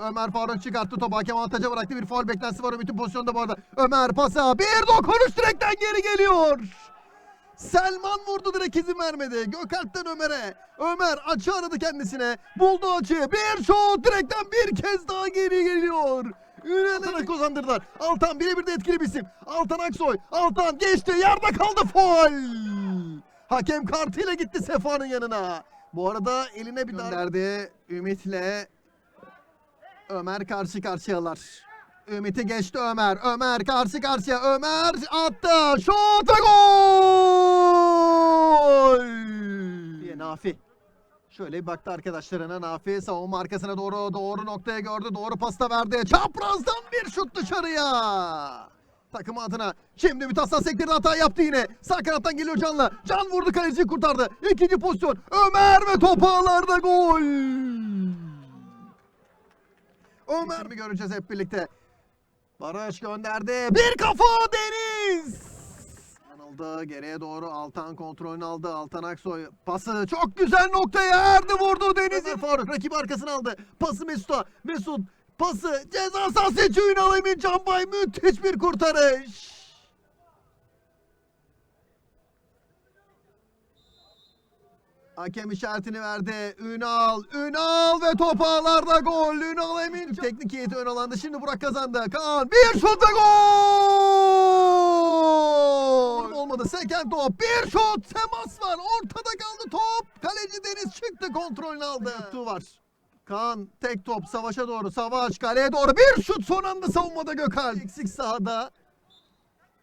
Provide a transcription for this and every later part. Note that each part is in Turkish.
Ömer Faruk çıkarttı topu. Hakem avantaja bıraktı. Bir faul beklentisi var Ümit'in pozisyonunda bu arada. Ömer pasa. Bir dokunuş direkten geri geliyor. Selman vurdu direkt izin vermedi. Gökalp'ten Ömer'e. Ömer açı aradı kendisine. Buldu açıyı. Bir şut direkten bir kez daha geri geliyor. Ünal'e kazandırdılar. Altan birebir de etkili bir isim. Altan Aksoy. Altan geçti. Yerde kaldı faul. Hakem kartıyla gitti Sefa'nın yanına. Bu arada eline bir gönderdi. Ümit'le Ömer karşı karşıyalar. Ümit'i geçti Ömer. Ömer karşı karşıya. Ömer attı. Şut ve gol! Diye Nafi. Şöyle bir baktı arkadaşlarına. Nafi savunma arkasına doğru doğru noktaya gördü. Doğru pasta verdi. Çaprazdan bir şut dışarıya. Takım adına şimdi bir tasla sektirdi hata yaptı yine. Sağ kanattan geliyor Can'la. Can vurdu kaleciyi kurtardı. İkinci pozisyon. Ömer ve top ağlarda gol. Ömer mi göreceğiz hep birlikte? Barış gönderdi. Bir kafa Deniz. Yanıldı. Geriye doğru Altan kontrolünü aldı. Altan Aksoy pası çok güzel noktaya erdi vurdu Deniz'in. Faruk rakibi arkasına aldı. Pası Mesut'a. Mesut pası ceza sahası içi Ünal Emin Canbay müthiş bir kurtarış. Hakem işaretini verdi. Ünal, Ünal ve top ağlarda gol. Ünal Emin teknik heyeti ön alanda. Şimdi Burak kazandı. Kaan bir şut ve gol. Olmadı. Seken top. Bir şut. Temas var. Ortada kaldı top. Kaleci Deniz çıktı. Kontrolünü aldı. Yaptığı var. Kaan tek top savaşa doğru. Savaş kaleye doğru. Bir şut son anda savunmada Gökhan. Eksik sahada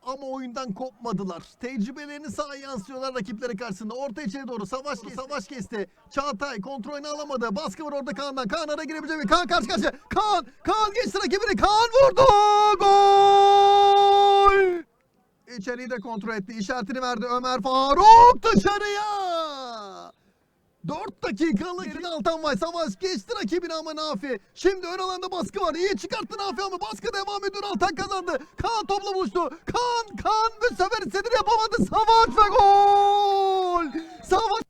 ama oyundan kopmadılar. Tecrübelerini sahaya yansıyorlar rakipleri karşısında. Orta içeri doğru savaş kesti. Savaş kesti. Çağatay kontrolünü alamadı. Baskı var orada Kaan'dan. Kaan ara girebilecek mi? Kaan karşı karşıya. Kaan! Kaan geçti rakibini. Kaan vurdu! Gol! İçeriği de kontrol etti. İşaretini verdi Ömer Faruk dışarıya. 4 dakikalık geride Altan Vay savaş geçti rakibini ama Nafi. Şimdi ön alanda baskı var. İyi çıkarttı Nafi ama baskı devam ediyor. Altan kazandı. Kaan topla buluştu. Kaan, Kaan bu sefer istediğini yapamadı. Savaş ve gol. Savaş.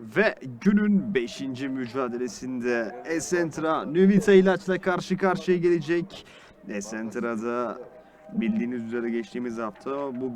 Ve günün 5. mücadelesinde Essentra Nüvita ilaçla karşı karşıya gelecek. Essentra'da bildiğiniz üzere geçtiğimiz hafta bu